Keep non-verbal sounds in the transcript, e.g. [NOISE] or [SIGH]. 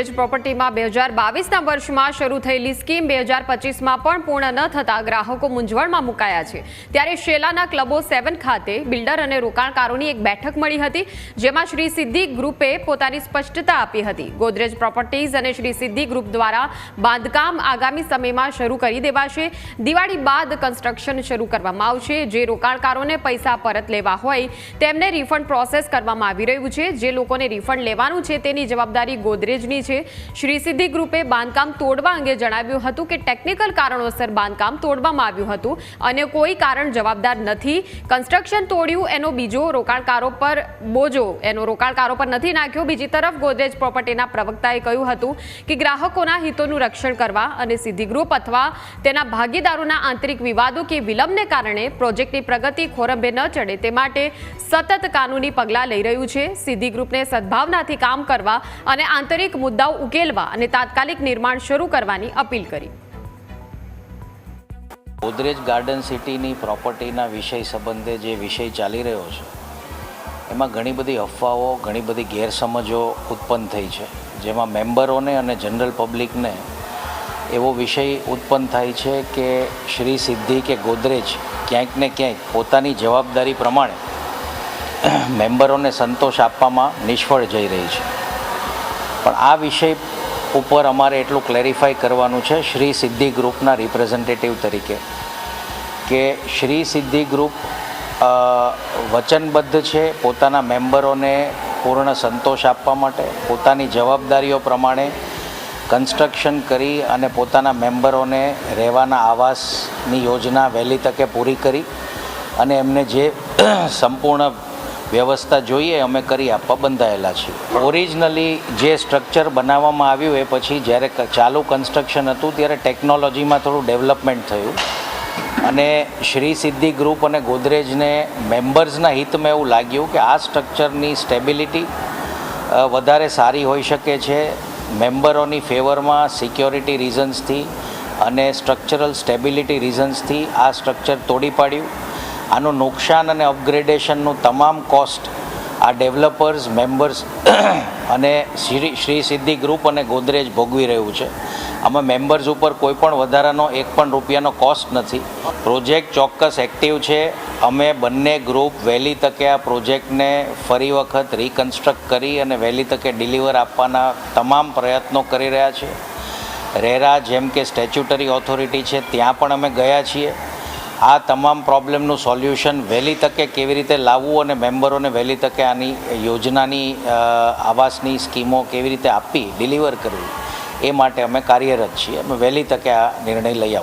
ગોદરેજ પ્રોપર્ટીમાં બે હજાર બાવીસના વર્ષમાં શરૂ થયેલી સ્કીમ બે હજાર પચીસમાં પણ પૂર્ણ ન થતાં ગ્રાહકો મૂંઝવણમાં મુકાયા છે. ત્યારે શેલાના ક્લબો સેવન ખાતે બિલ્ડર અને રોકાણકારોની એક બેઠક મળી હતી, જેમાં શ્રી સિદ્ધિ ગ્રુપે પોતાની સ્પષ્ટતા આપી હતી. ગોદરેજ પ્રોપર્ટીઝ અને શ્રી સિદ્ધિ ગ્રુપ દ્વારા બાંધકામ આગામી સમયમાં શરૂ કરી દેવાશે. દિવાળી બાદ કન્સ્ટ્રક્શન શરૂ કરવામાં આવશે. જે રોકાણકારોને પૈસા પરત લેવા હોય, તેમને રિફંડ પ્રોસેસ કરવામાં આવી રહ્યું છે. જે લોકોને રિફંડ લેવાનું છે, તેની જવાબદારી ગોદરેજની છે. શ્રી સિદ્ધિ ગ્રુપે બાંધકામ તોડવા અંગે જણાવ્યું હતું કે ટેકનિકલ કારણોસર બાંધકામ તોડવામાં આવ્યું હતું અને કોઈ કારણ જવાબદાર નથી. કન્સ્ટ્રક્શન તોડ્યું, એનો બીજો રોકાણકારો પર બોજો, એનો રોકાણકારો પર નથી નાખ્યો. બીજી તરફ ગોદરેજ પ્રોપર્ટીના પ્રવક્તાએ કહ્યું હતું કે ગ્રાહકોના હિતોનું રક્ષણ કરવા અને સિદ્ધિ ગ્રુપ અથવા તેના ભાગીદારોના આંતરિક વિવાદો કે વિલંબને કારણે પ્રોજેક્ટની પ્રગતિ ખોરંભે ન ચડે તે માટે સતત કાનૂની પગલાં લઈ રહ્યું છે. સિદ્ધિ ગ્રુપને સદભાવનાથી કામ કરવા અને આંતરિક મુદ્દાઓ ઉકેલવા અને તાત્કાલિક નિર્માણ શરૂ કરવાની અપીલ કરી. ગોદરેજ ગાર્ડન સિટીની પ્રોપર્ટીના વિષય સંબંધે જે વિષય ચાલી રહ્યો છે, એમાં ઘણી બધી અફવાઓ, ઘણી બધી ગેરસમજો ઉત્પન્ન થઈ છે. જેમાં મેમ્બરોને અને જનરલ પબ્લિકને એવો વિષય ઉત્પન્ન થાય છે કે શ્રી સિદ્ધિ કે ગોદરેજ ક્યાંક ને ક્યાંક પોતાની જવાબદારી પ્રમાણે મેમ્બરોને સંતોષ આપવામાં નિષ્ફળ જઈ રહી છે. પણ આ વિષય ઉપર અમારે એટલું ક્લેરિફાઈ કરવાનું છે શ્રી સિદ્ધિ ગ્રુપના રિપ્રેઝેન્ટેટિવ તરીકે કે શ્રી સિદ્ધિ ગ્રુપ વચનબદ્ધ છે, પોતાના મેમ્બરોને પૂર્ણ સંતોષ આપવા માટે, પોતાની જવાબદારીઓ પ્રમાણે કન્સ્ટ્રક્શન કરી અને પોતાના મેમ્બરોને રહેવાના આવાસની યોજના વહેલી તકે પૂરી કરી અને એમને જે સંપૂર્ણ વ્યવસ્થા જોઈએ, અમે કરી આપવા બંધાયેલા છીએ. ઓરિજિનલી જે સ્ટ્રક્ચર બનાવવામાં આવ્યું એ પછી જ્યારે ચાલુ કન્સ્ટ્રક્શન હતું ત્યારે ટેકનોલોજીમાં થોડું ડેવલપમેન્ટ થયું. અને શ્રી સિદ્ધિ ગ્રુપ અને ગોદરેજને મેમ્બર્સના હિતમાં એવું લાગ્યું કે આ સ્ટ્રક્ચરની સ્ટેબિલિટી વધારે સારી હોઈ શકે છે મેમ્બરોની ફેવરમાં સિક્યોરિટી રીઝન્સથી અને સ્ટ્રક્ચરલ સ્ટેબિલિટી રીઝન્સથી આ સ્ટ્રક્ચર તોડી પાડ્યું. આનું નુકસાન અને અપગ્રેડેશનનું તમામ કોસ્ટ આ ડેવલપર્સ, મેમ્બર્સ [CLEARS THROAT] અને શ્રી શ્રી સિદ્ધિ ગ્રુપ અને ગોદરેજ ભોગવી રહ્યું છે. આમાં મેમ્બર્સ ઉપર કોઈ પણ વધારાનો એક પણ રૂપિયાનો કોસ્ટ નથી. પ્રોજેક્ટ ચોક્કસ એક્ટિવ છે. અમે બંને ગ્રુપ વહેલી તકે આ પ્રોજેક્ટને ફરી વખત રિકન્સ્ટ્રક્ટ કરી અને વહેલી તકે ડિલિવર આપવાના તમામ પ્રયત્નો કરી રહ્યા છીએ. રેરા, જેમ કે સ્ટેચ્યુટરી ઓથોરિટી છે, ત્યાં પણ અમે ગયા છીએ. આ તમામ પ્રોબ્લેમનું સોલ્યુશન વહેલી તકે કેવી રીતે લાવવું અને મેમ્બરોને વહેલી તકે આની યોજનાની આવાસની સ્કીમો કેવી રીતે આપવી ડિલિવર કરવી, એ માટે અમે કાર્યરત છીએ. અમે વહેલી તકે આ નિર્ણય લઈ